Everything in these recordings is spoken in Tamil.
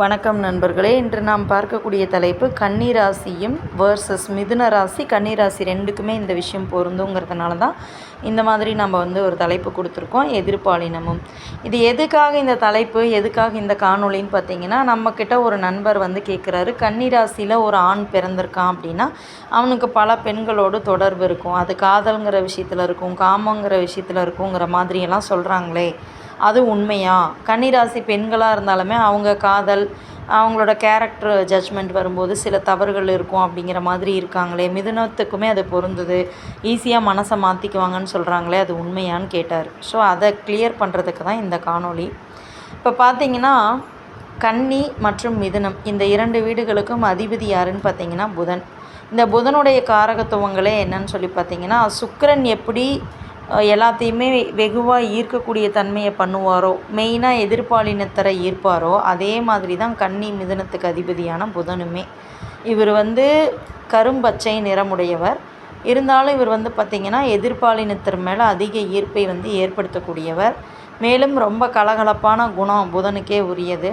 வணக்கம் நண்பர்களே. இன்று நாம் பார்க்கக்கூடிய தலைப்பு கன்னிராசியும் வேர்சஸ் மிதுன ராசி. கன்னிராசி ரெண்டுக்குமே இந்த விஷயம் பொருந்துங்கிறதுனால தான் இந்த மாதிரி நம்ம வந்து ஒரு தலைப்பு கொடுத்துருக்கோம் எதிர்பாலினமும். இது எதுக்காக இந்த தலைப்பு எதுக்காக இந்த காணொளின்னு பார்த்தீங்கன்னா நம்மக்கிட்ட ஒரு நண்பர் வந்து கேட்குறாரு கன்னிராசியில் ஒரு ஆண் பிறந்திருக்கான் அப்படின்னா அவனுக்கு பல பெண்களோடு தொடர்பு இருக்கும். அது காதல்ங்கிற விஷயத்தில் இருக்கும் காமங்கிற விஷயத்தில் இருக்குங்கிற மாதிரியெல்லாம் சொல்கிறாங்களே அது உண்மையா? கன்னிராசி பெண்களாக இருந்தாலுமே அவங்க காதல் அவங்களோட கேரக்டர் ஜட்ஜ்மெண்ட் வரும்போது சில தவறுகள் இருக்கும் அப்படிங்கிற மாதிரி இருக்காங்களே. மிதுனத்துக்குமே அது பொருந்தது. ஈஸியாக மனசை மாற்றிக்குவாங்கன்னு சொல்கிறாங்களே அது உண்மையான்னு கேட்டார். ஸோ அதை கிளியர் பண்ணுறதுக்கு தான் இந்த காணொளி. இப்போ பார்த்தீங்கன்னா கன்னி மற்றும் மிதுனம் இந்த இரண்டு வீடுகளுக்கும் அதிபதி யாருன்னு பார்த்தீங்கன்னா புதன். இந்த புதனுடைய காரகத்துவங்களே என்னன்னு சொல்லி பார்த்தீங்கன்னா சுக்கரன் எப்படி எல்லாத்தையுமே வெகுவாக ஈர்க்கக்கூடிய தன்மையை பண்ணுவாரோ மெயினாக எதிர்பாலினத்தரை ஈர்ப்பாரோ அதே மாதிரி தான் கன்னி மிதனத்துக்கு அதிபதியான புதனுமே. இவர் வந்து கரும்பச்சை நிறமுடையவர். இருந்தாலும் இவர் வந்து பார்த்திங்கன்னா எதிர்பாலினத்தர் மேலே அதிக ஈர்ப்பை வந்து ஏற்படுத்தக்கூடியவர். மேலும் ரொம்ப கலகலப்பான குணம் புதனுக்கே உரியது.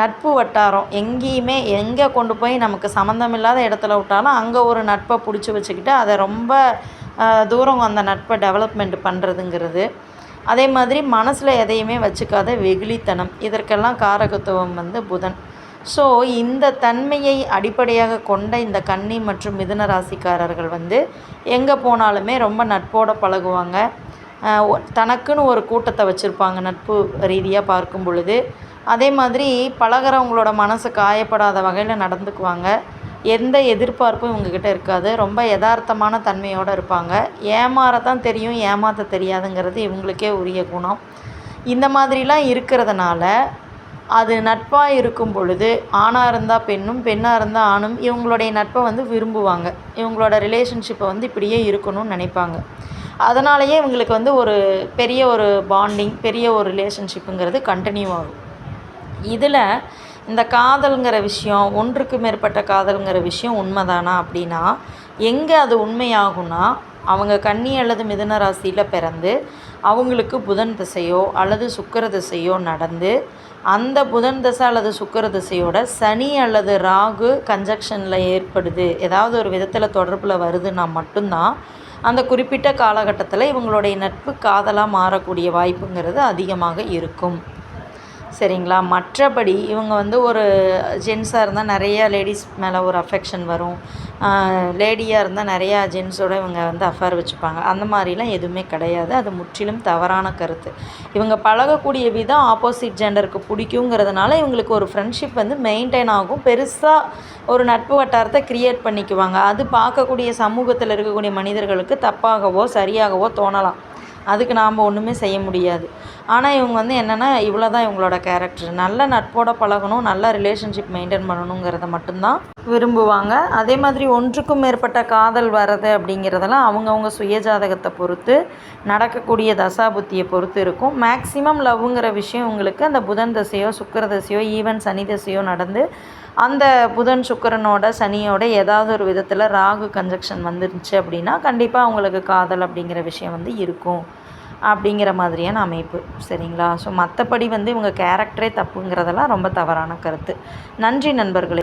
நட்பு வட்டாரம் எங்கேயுமே எங்கே கொண்டு போய் நமக்கு சம்மந்தமில்லாத இடத்துல விட்டாலும் அங்கே ஒரு நட்பை பிடிச்சி வச்சுக்கிட்டு அதை ரொம்ப தூரம் அந்த நட்பை டெவலப்மெண்ட் பண்ணுறதுங்கிறது அதே மாதிரி மனசில் எதையுமே வச்சுக்காத வெகுளித்தனம். இதற்கெல்லாம் காரகத்துவம் வந்து புதன். ஸோ இந்த தன்மையை அடிப்படையாக கொண்ட இந்த கன்னி மற்றும் மிதுன ராசிக்காரர்கள் வந்து எங்கே போனாலுமே ரொம்ப நட்போடு பழகுவாங்க. தனக்குன்னு ஒரு கூட்டத்தை வச்சுருப்பாங்க நட்பு ரீதியாக பார்க்கும் பொழுது. அதே மாதிரி பழகிறவங்களோட மனசு காயப்படாத வகையில் நடந்துக்குவாங்க. எந்த எதிர்பார்ப்பும் இவங்கக்கிட்ட இருக்காது. ரொம்ப யதார்த்தமான தன்மையோடு இருப்பாங்க. ஏமாறத்தான் தெரியும் ஏமாற்ற தெரியாதுங்கிறது இவங்களுக்கே உரிய குணம். இந்த மாதிரிலாம் இருக்கிறதுனால அது நட்பாக இருக்கும் பொழுது ஆணாக இருந்தால் பெண்ணும் பெண்ணாக இருந்தால் ஆணும் இவங்களுடைய நட்பை வந்து விரும்புவாங்க. இவங்களோட ரிலேஷன்ஷிப்பை வந்து இப்படியே இருக்கணும்னு நினைப்பாங்க. அதனாலேயே இவங்களுக்கு வந்து ஒரு பெரிய ஒரு பாண்டிங் பெரிய ஒரு ரிலேஷன்ஷிப்புங்கிறது கண்டினியூ ஆகும். இதில் இந்த காதல்ங்கிற விஷயம் ஒன்றுக்கு மேற்பட்ட காதல்ங்கிற விஷயம் உண்மைதானா அப்படின்னா எங்கே அது உண்மையாகும்னா அவங்க கன்னி அல்லது மிதுன ராசியில் பிறந்து அவங்களுக்கு புதன் திசையோ அல்லது சுக்கர திசையோ நடந்து அந்த புதன் தசை அல்லது சுக்கர திசையோட சனி அல்லது ராகு கன்ஜக்ஷனில் ஏற்படுது. ஏதாவது ஒரு விதத்தில் தொடர்பில் வருதுன்னா மட்டும்தான் அந்த குறிப்பிட்ட காலகட்டத்தில் இவங்களுடைய நட்பு காதலாக மாறக்கூடிய வாய்ப்புங்கிறது அதிகமாக இருக்கும். சரிங்களா? மற்றபடி இவங்க வந்து ஒரு ஜென்ஸாக இருந்தால் நிறையா லேடிஸ் மேலே ஒரு அஃபெக்ஷன் வரும். லேடியாக இருந்தால் நிறையா ஜென்ஸோடு இவங்க வந்து அஃபேர் வச்சுப்பாங்க. அந்த மாதிரிலாம் எதுவுமே கிடையாது. அது முற்றிலும் தவறான கருத்து. இவங்க பழகக்கூடிய விதம் ஆப்போசிட் ஜெண்டருக்கு பிடிக்குங்கிறதுனால இவங்களுக்கு ஒரு ஃப்ரெண்ட்ஷிப் வந்து மெயின்டைன் ஆகும். பெருசாக ஒரு நட்பு வட்டாரத்தை க்ரியேட் பண்ணிக்குவாங்க. அது பார்க்கக்கூடிய சமூகத்தில் இருக்கக்கூடிய மனிதர்களுக்கு தப்பாகவோ சரியாகவோ தோணலாம். அதுக்கு நாம் ஒன்றுமே செய்ய முடியாது. ஆனால் இவங்க வந்து என்னென்னா இவ்வளோ தான் இவங்களோட கேரக்டர் நல்ல நட்போட பழகணும் நல்ல ரிலேஷன்ஷிப் மெயின்டைன் பண்ணணுங்கிறத மட்டும்தான் விரும்புவாங்க. அதே மாதிரி ஒன்றுக்கும் மேற்பட்ட காதல் வர்றது அப்படிங்கிறதெல்லாம் அவங்கவுங்க சுயஜாதகத்தை பொறுத்து நடக்கக்கூடிய தசாபுத்தியை பொறுத்து இருக்கும். மேக்ஸிமம் லவ்ங்கிற விஷயம் உங்களுக்கு அந்த புதன் தசையோ சுக்கர தசையோ ஈவன் சனி தசையோ நடந்து அந்த புதன் சுக்கரனோட சனியோட ஏதாவது ஒரு விதத்தில் ராகு கன்ஜக்ஷன் வந்துருந்துச்சு அப்படின்னா கண்டிப்பாக அவங்களுக்கு காதல் அப்படிங்கிற விஷயம் வந்து இருக்கும் அப்படிங்கிற மாதிரியான அமைப்பு. சரிங்களா? ஸோ மற்றபடி வந்து இவங்க கேரக்டரே தப்புங்கிறதெல்லாம் ரொம்ப தவறான கருத்து. நன்றி நண்பர்களே.